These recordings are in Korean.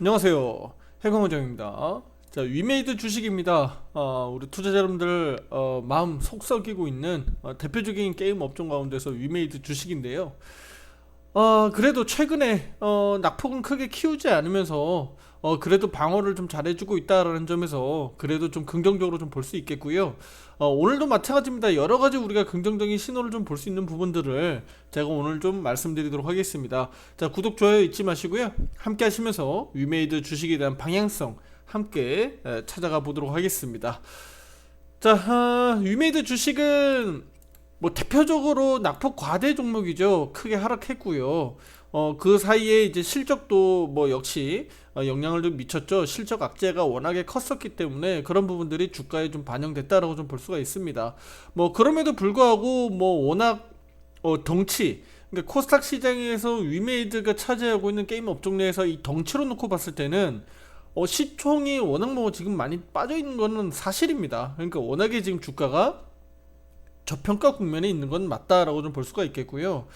안녕하세요. 해광호정입니다. 자, 위메이드 주식입니다. 어, 우리 투자자 여러분들 어, 마음 속썩이고 있는 어, 대표적인 게임 업종 가운데서 위메이드 주식인데요. 어, 그래도 최근에 어, 낙폭은 크게 키우지 않으면서 어, 그래도 방어를 좀 잘해주고 있다라는 점에서 그래도 좀 긍정적으로 좀 볼 수 있겠고요. 어, 오늘도 마찬가지입니다. 여러 가지 우리가 긍정적인 신호를 좀 볼 수 있는 부분들을 제가 오늘 좀 말씀드리도록 하겠습니다. 자, 구독, 좋아요 잊지 마시고요. 함께 하시면서 위메이드 주식에 대한 방향성 함께 에, 찾아가 보도록 하겠습니다. 자, 아, 위메이드 주식은 뭐 대표적으로 낙폭 과대 종목이죠. 크게 하락했고요. 어, 그 사이에 이제 실적도 뭐 역시 어, 영향을 좀 미쳤죠. 실적 악재가 워낙에 컸었기 때문에 그런 부분들이 주가에 좀 반영됐다라고 좀 볼 수가 있습니다. 뭐 그럼에도 불구하고 뭐 워낙 어, 덩치 그러니까 코스닥 시장에서 위메이드가 차지하고 있는 게임 업종 내에서 이 덩치로 놓고 봤을 때는 어, 시총이 워낙 뭐 지금 많이 빠져 있는 거는 사실입니다. 그러니까 워낙에 지금 주가가 저평가 국면에 있는 건 맞다라고 좀 볼 수가 있겠고요.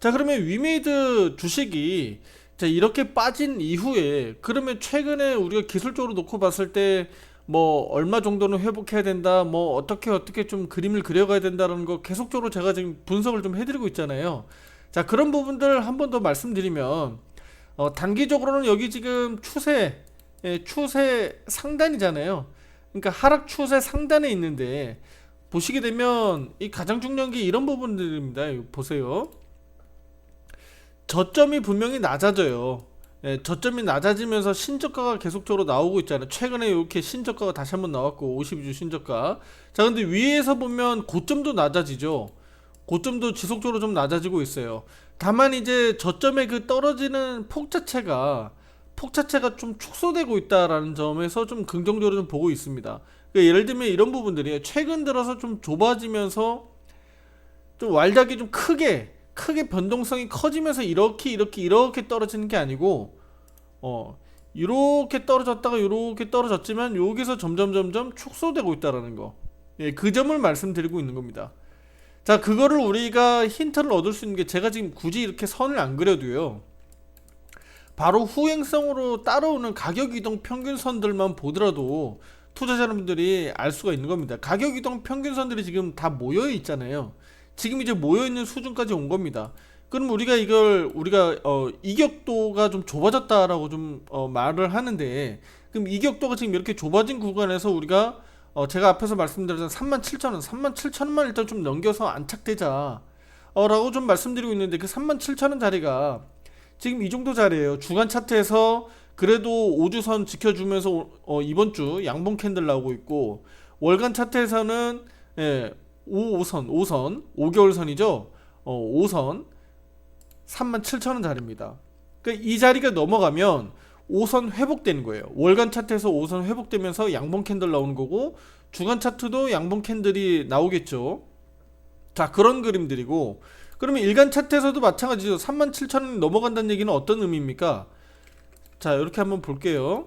자, 그러면 위메이드 주식이 자, 이렇게 빠진 이후에 그러면 최근에 우리가 기술적으로 놓고 봤을 때 뭐 얼마 정도는 회복해야 된다. 뭐 어떻게 어떻게 좀 그림을 그려가야 된다라는 거 계속적으로 제가 지금 분석을 좀 해드리고 있잖아요. 자, 그런 부분들 한 번 더 말씀드리면 어, 단기적으로는 여기 지금 추세 예, 추세 상단이잖아요. 그러니까 하락 추세 상단에 있는데 보시게 되면 이 가장 중요한 게 이런 부분들입니다. 보세요. 저점이 분명히 낮아져요. 예, 저점이 낮아지면서 신저가가 계속적으로 나오고 있잖아요. 최근에 이렇게 신저가가 다시 한번 나왔고 52주 신저가. 자, 근데 위에서 보면 고점도 낮아지죠. 고점도 지속적으로 좀 낮아지고 있어요. 다만 이제 저점의 그 떨어지는 폭 자체가 폭 자체가 좀 축소되고 있다라는 점에서 좀 긍정적으로 좀 보고 있습니다. 그러니까 예를 들면 이런 부분들이에요. 최근 들어서 좀 좁아지면서 좀 왈작이 좀 크게 크게 변동성이 커지면서 이렇게 이렇게 이렇게 떨어지는 게 아니고 어 이렇게 떨어졌다가 이렇게 떨어졌지만 여기서 점점 점점 축소되고 있다라는 거. 예, 그 점을 말씀드리고 있는 겁니다. 자, 그거를 우리가 힌트를 얻을 수 있는 게 제가 지금 굳이 이렇게 선을 안 그려도요. 바로 후행성으로 따라오는 가격 이동 평균선들만 보더라도 투자자 여러분들이 알 수가 있는 겁니다. 가격 이동 평균선들이 지금 다 모여 있잖아요. 지금 이제 모여 있는 수준까지 온 겁니다. 그럼 우리가 이걸 우리가 어, 이격도가 좀 좁아졌다라고 좀 어, 말을 하는데 그럼 이격도가 지금 이렇게 좁아진 구간에서 우리가 어, 제가 앞에서 말씀드렸던 37,000원, 37,000원만 일단 좀 넘겨서 안착되자 어, 라고 좀 말씀드리고 있는데 그 37,000원 자리가 지금 이 정도 자리예요. 주간 차트에서 그래도 5주선 지켜주면서 어, 이번 주 양봉 캔들 나오고 있고 월간 차트에서는 예, 5선, 5선, 5개월 선이죠. 어, 5선 37,000원 자리입니다. 그러니까 이 자리가 넘어가면 5선 회복되는 거예요. 월간 차트에서 5선 회복되면서 양봉 캔들 나오는 거고 주간 차트도 양봉 캔들이 나오겠죠. 자, 그런 그림들이고 그러면 일간 차트에서도 마찬가지죠. 37,000원이 넘어간다는 얘기는 어떤 의미입니까? 자, 이렇게 한번 볼게요.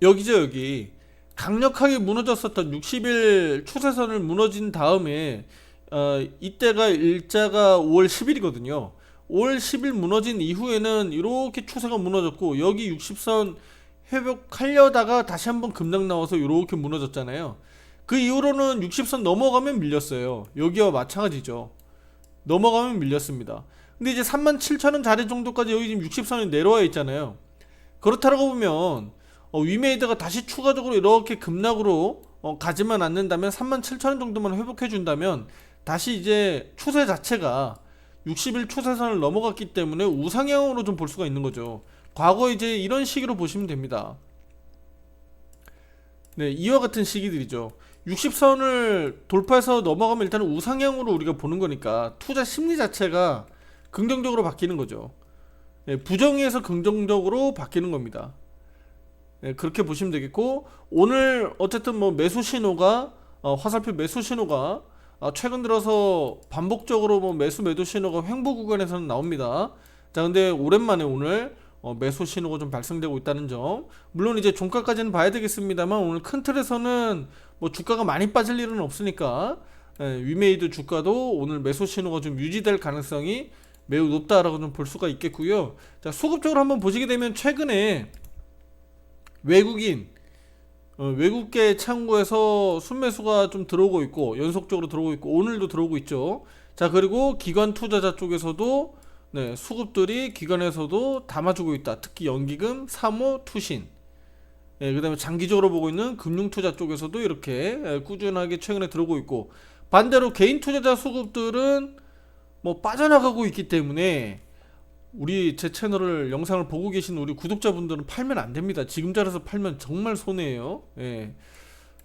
여기죠, 여기. 강력하게 무너졌었던 60일 추세선을 무너진 다음에 어, 이때가 일자가 5월 10일이거든요. 5월 10일 무너진 이후에는 이렇게 추세가 무너졌고 여기 60선 회복하려다가 다시 한번 급락 나와서 이렇게 무너졌잖아요. 그 이후로는 60선 넘어가면 밀렸어요. 여기와 마찬가지죠. 넘어가면 밀렸습니다. 근데 이제 37,000원 자리 정도까지 여기 지금 60선이 내려와 있잖아요. 그렇다고 보면 어, 위메이드가 다시 추가적으로 이렇게 급락으로 어, 가지만 않는다면 37,000원 정도만 회복해 준다면 다시 이제 추세 자체가 60일 추세선을 넘어갔기 때문에 우상향으로 좀 볼 수가 있는 거죠. 과거 이제 이런 시기로 보시면 됩니다. 네, 이와 같은 시기들이죠. 60선을 돌파해서 넘어가면 일단은 우상향으로 우리가 보는 거니까 투자 심리 자체가 긍정적으로 바뀌는 거죠. 네, 부정에서 긍정적으로 바뀌는 겁니다. 네, 그렇게 보시면 되겠고 오늘 어쨌든 뭐 매수 신호가 어, 화살표 매수 신호가 어, 최근 들어서 반복적으로 뭐 매수 매도 신호가 횡보 구간에서는 나옵니다. 자 근데 오랜만에 오늘 어, 매수 신호가 좀 발생되고 있다는 점 물론 이제 종가까지는 봐야 되겠습니다만 오늘 큰 틀에서는 뭐 주가가 많이 빠질 일은 없으니까 예, 위메이드 주가도 오늘 매수 신호가 좀 유지될 가능성이 매우 높다라고 좀 볼 수가 있겠고요. 자, 수급적으로 한번 보시게 되면 최근에 외국인 어, 외국계 창구에서 순매수가 좀 들어오고 있고 연속적으로 들어오고 있고 오늘도 들어오고 있죠. 자 그리고 기관 투자자 쪽에서도 네, 수급들이 기관에서도 담아주고 있다. 특히 연기금, 사모, 투신. 예, 그다음에 장기적으로 보고 있는 금융 투자 쪽에서도 이렇게 예, 꾸준하게 최근에 들어오고 있고 반대로 개인 투자자 수급들은 뭐 빠져나가고 있기 때문에 우리 제 채널을 영상을 보고 계신 우리 구독자분들은 팔면 안 됩니다. 지금 자리에서 팔면 정말 손해예요. 예.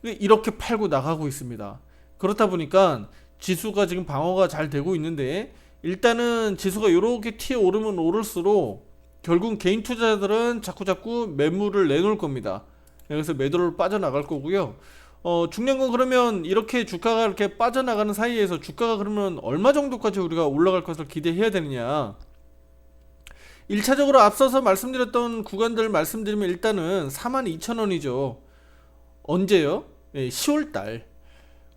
이렇게 팔고 나가고 있습니다. 그렇다 보니까 지수가 지금 방어가 잘 되고 있는데 일단은 지수가 이렇게 튀어 오르면 오를수록 결국 개인 투자자들은 자꾸 자꾸 매물을 내놓을 겁니다. 예, 그래서 매도를 빠져나갈 거고요. 어, 중요한 건 그러면 이렇게 주가가 이렇게 빠져나가는 사이에서 주가가 그러면 얼마 정도까지 우리가 올라갈 것을 기대해야 되느냐? 1차적으로 앞서서 말씀드렸던 구간들 말씀드리면 일단은 42,000원이죠. 언제요? 예, 10월 달.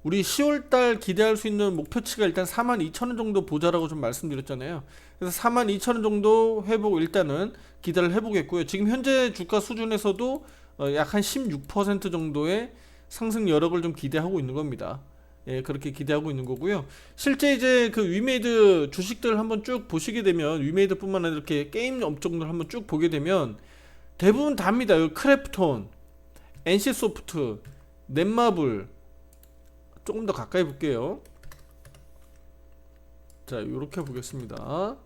우리 10월달 기대할 수 있는 목표치가 일단 42,000원 정도 보자라고 좀 말씀드렸잖아요. 그래서 42,000원 정도 회복 일단은 기대를 해보겠고요. 지금 현재 주가 수준에서도 어, 약한 16% 정도의 상승 여력을 좀 기대하고 있는 겁니다. 예, 그렇게 기대하고 있는 거고요. 실제 이제 그 위메이드 주식들 한번 쭉 보시게 되면 위메이드뿐만 아니라 이렇게 게임 업종들 한번 쭉 보게 되면 대부분 답니다. 여기 크래프톤, NC 소프트, 넷마블 조금 더 가까이 볼게요. 자, 이렇게 보겠습니다.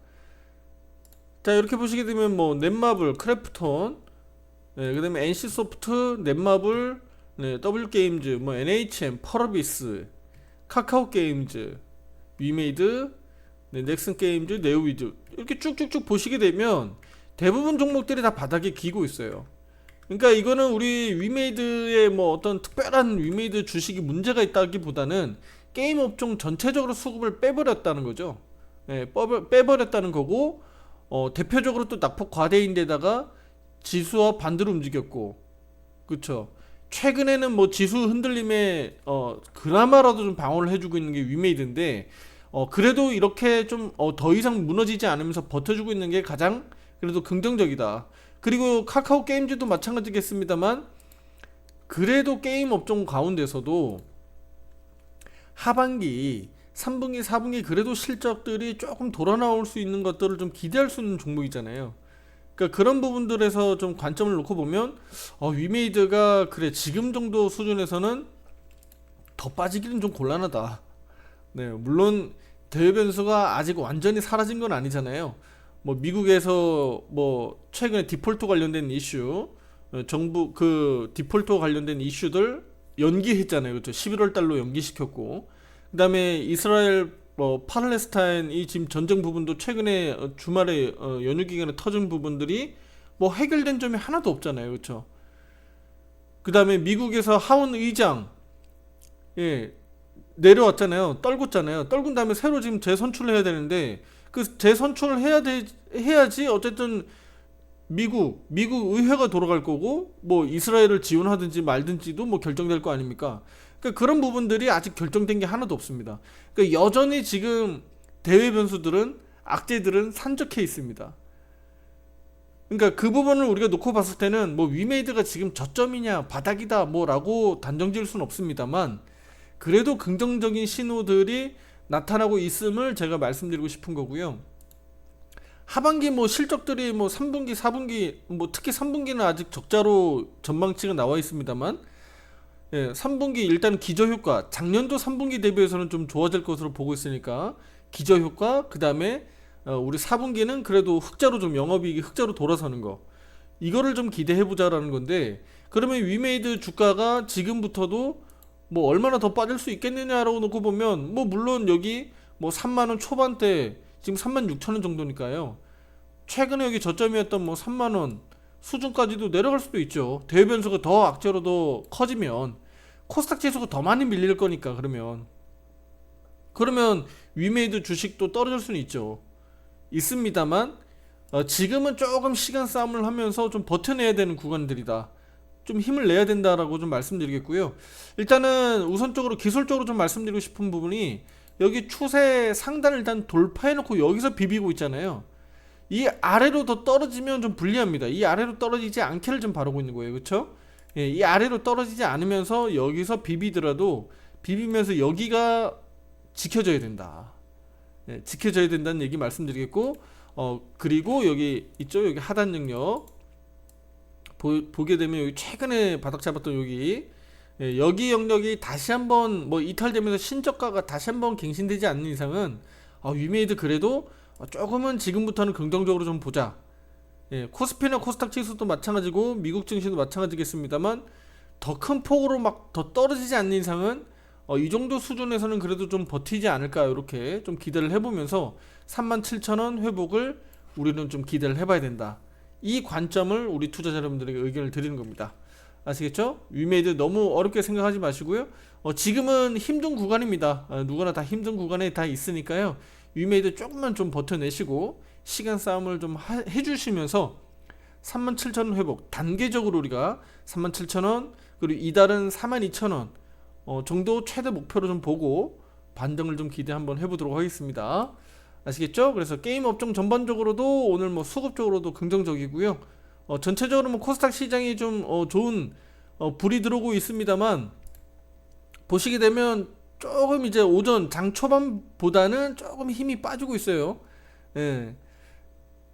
자, 이렇게 보시게 되면 뭐 넷마블, 크래프톤, 네, 그 다음에 NC 소프트, 넷마블, 네, W 게임즈, 뭐 NHM, 펄어비스, 카카오 게임즈, 위메이드, 네, 넥슨 게임즈, 네오위드 이렇게 쭉쭉쭉 보시게 되면 대부분 종목들이 다 바닥에 기고 있어요. 그러니까 이거는 우리 위메이드의 뭐 어떤 특별한 위메이드 주식이 문제가 있다기보다는 게임 업종 전체적으로 수급을 빼버렸다는 거죠. 예, 빼버- 빼버렸다는 거고 어, 대표적으로 또 낙폭 과대인데다가 지수와 반대로 움직였고, 그렇죠. 최근에는 뭐 지수 흔들림에 어 그나마라도 좀 방어를 해주고 있는 게 위메이드인데 어 그래도 이렇게 좀어더 이상 무너지지 않으면서 버텨주고 있는 게 가장 그래도 긍정적이다. 그리고 카카오 게임즈도 마찬가지겠습니다만 그래도 게임 업종 가운데서도 하반기 3분기 4분기 그래도 실적들이 조금 돌아 나올 수 있는 것들을 좀 기대할 수 있는 종목이잖아요. 그러니까 그런 부분들에서 좀 관점을 놓고 보면 어, 위메이드가 그래 지금 정도 수준에서는 더 빠지기는 좀 곤란하다. 네, 물론 대외 변수가 아직 완전히 사라진 건 아니잖아요. 뭐 미국에서 뭐 최근에 디폴트 관련된 이슈, 어, 정부 그 디폴트 관련된 이슈들 연기했잖아요. 그렇죠? 11월 달로 연기시켰고, 그다음에 이스라엘 뭐 팔레스타인 이 지금 전쟁 부분도 최근에 어, 주말에 어, 연휴 기간에 터진 부분들이 뭐 해결된 점이 하나도 없잖아요. 그렇죠? 그다음에 미국에서 하원 의장 예 내려왔잖아요. 떨궜잖아요. 떨군 다음에 새로 지금 재선출을 해야 되는데 그 재선출을 해야 돼 해야지 어쨌든 미국 미국 의회가 돌아갈 거고 뭐 이스라엘을 지원하든지 말든지도 뭐 결정될 거 아닙니까? 그러니까 그런 부분들이 아직 결정된 게 하나도 없습니다. 그러니까 여전히 지금 대외 변수들은 악재들은 산적해 있습니다. 그러니까 그 부분을 우리가 놓고 봤을 때는 뭐 위메이드가 지금 저점이냐 바닥이다 뭐라고 단정 지을 수는 없습니다만 그래도 긍정적인 신호들이 나타나고 있음을 제가 말씀드리고 싶은 거고요. 하반기 뭐 실적들이 뭐 3분기, 4분기 뭐 특히 3분기는 아직 적자로 전망치가 나와 있습니다만 예, 3분기 일단 기저 효과 작년도 3분기 대비해서는 좀 좋아질 것으로 보고 있으니까 기저 효과 그다음에 어, 우리 4분기는 그래도 흑자로 좀 영업이익이 흑자로 돌아서는 거 이거를 좀 기대해 보자라는 건데 그러면 위메이드 주가가 지금부터도 뭐 얼마나 더 빠질 수 있겠느냐라고 놓고 보면 뭐 물론 여기 뭐 3만 원 초반대 지금 3만 6천 원 정도니까요. 최근에 여기 저점이었던 뭐 3만 원 수준까지도 내려갈 수도 있죠. 대외 변수가 더 악재로 더 커지면 코스닥 지수가 더 많이 밀릴 거니까 그러면 그러면 위메이드 주식도 떨어질 수는 있죠. 있습니다만 어, 지금은 조금 시간 싸움을 하면서 좀 버텨내야 되는 구간들이다. 좀 힘을 내야 된다라고 좀 말씀드리겠고요. 일단은 우선적으로 기술적으로 좀 말씀드리고 싶은 부분이 여기 추세 상단을 일단 돌파해놓고 여기서 비비고 있잖아요. 이 아래로 더 떨어지면 좀 불리합니다. 이 아래로 떨어지지 않기를 좀 바라고 있는 거예요. 그렇죠? 예, 이 아래로 떨어지지 않으면서 여기서 비비더라도 비비면서 여기가 지켜져야 된다. 예, 지켜져야 된다는 얘기 말씀드리겠고 어 그리고 여기 있죠 여기 하단 능력 보, 보게 되면 여기 최근에 바닥 잡았던 여기 예, 여기 영역이 다시 한번 뭐 이탈되면서 신저가가 다시 한번 갱신되지 않는 이상은 어, 위메이드 그래도 어, 조금은 지금부터는 긍정적으로 좀 보자. 예, 코스피나 코스닥 지수도 마찬가지고 미국 증시도 마찬가지겠습니다만 더 큰 폭으로 막 더 떨어지지 않는 이상은 어, 이 정도 수준에서는 그래도 좀 버티지 않을까 이렇게 좀 기대를 해보면서 37,000원 회복을 우리는 좀 기대를 해봐야 된다. 이 관점을 우리 투자자 여러분들에게 의견을 드리는 겁니다. 아시겠죠? 위메이드 너무 어렵게 생각하지 마시고요. 어, 지금은 힘든 구간입니다. 어, 누구나 다 힘든 구간에 다 있으니까요. 위메이드 조금만 좀 버텨내시고 시간 싸움을 좀 하- 해주시면서 37,000원 회복 단계적으로 우리가 37,000원 그리고 이달은 42,000원 어, 정도 최대 목표로 좀 보고 반등을 좀 기대 한번 해보도록 하겠습니다. 아시겠죠? 그래서 게임 업종 전반적으로도 오늘 뭐 수급 적으로도 긍정적이고요. 어, 전체적으로 뭐 코스닥 시장이 좀 어, 좋은 어, 불이 들어오고 있습니다만 보시게 되면 조금 이제 오전 장 초반보다는 조금 힘이 빠지고 있어요. 예.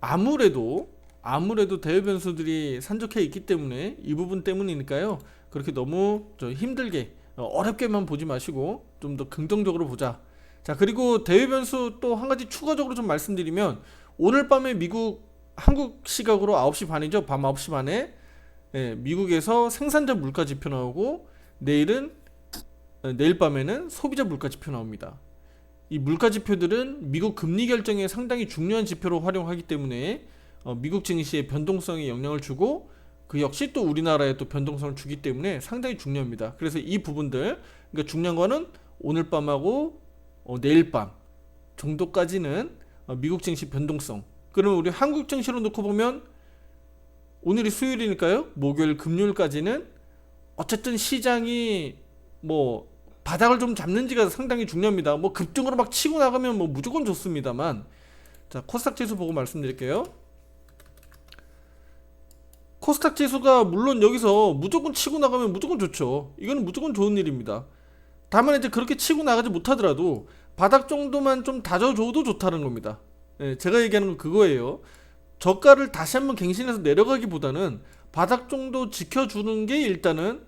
아무래도 아무래도 대외 변수들이 산적해 있기 때문에 이 부분 때문이니까요. 그렇게 너무 저 힘들게 어, 어렵게만 보지 마시고 좀 더 긍정적으로 보자. 자 그리고 대외 변수 또 한 가지 추가적으로 좀 말씀드리면 오늘 밤에 미국 한국 시각으로 9시 반이죠. 밤 9시 반에 예, 미국에서 생산자 물가 지표 나오고 내일은 어, 내일 밤에는 소비자 물가 지표 나옵니다. 이 물가 지표들은 미국 금리 결정에 상당히 중요한 지표로 활용하기 때문에 어, 미국 증시의 변동성에 영향을 주고 그 역시 또 우리나라에 또 변동성을 주기 때문에 상당히 중요합니다. 그래서 이 부분들 그러니까 중요한 거는 오늘 밤하고 어, 내일 밤 정도까지는 어, 미국 증시 변동성. 그러면 우리 한국 증시로 놓고 보면 오늘이 수요일이니까요. 목요일 금요일까지는 어쨌든 시장이 뭐 바닥을 좀 잡는지가 상당히 중요합니다. 뭐 급등으로 막 치고 나가면 뭐 무조건 좋습니다만 자 코스닥 지수 보고 말씀드릴게요. 코스닥 지수가 물론 여기서 무조건 치고 나가면 무조건 좋죠. 이거는 무조건 좋은 일입니다. 다만 이제 그렇게 치고 나가지 못하더라도 바닥 정도만 좀 다져줘도 좋다는 겁니다. 예, 제가 얘기하는 건 그거예요. 저가를 다시 한번 갱신해서 내려가기보다는 바닥 정도 지켜주는 게 일단은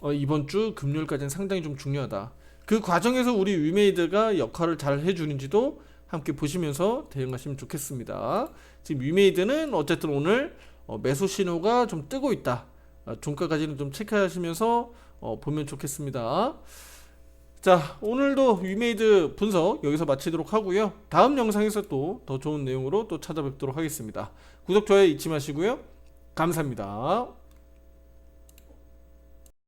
어, 이번 주 금요일까지는 상당히 좀 중요하다. 그 과정에서 우리 위메이드가 역할을 잘 해주는지도 함께 보시면서 대응하시면 좋겠습니다. 지금 위메이드는 어쨌든 오늘 어, 매수 신호가 좀 뜨고 있다. 어, 종가까지는 좀 체크하시면서 어, 보면 좋겠습니다. 자, 오늘도 위메이드 분석 여기서 마치도록 하고요. 다음 영상에서 또 더 좋은 내용으로 또 찾아뵙도록 하겠습니다. 구독, 좋아요 잊지 마시고요. 감사합니다.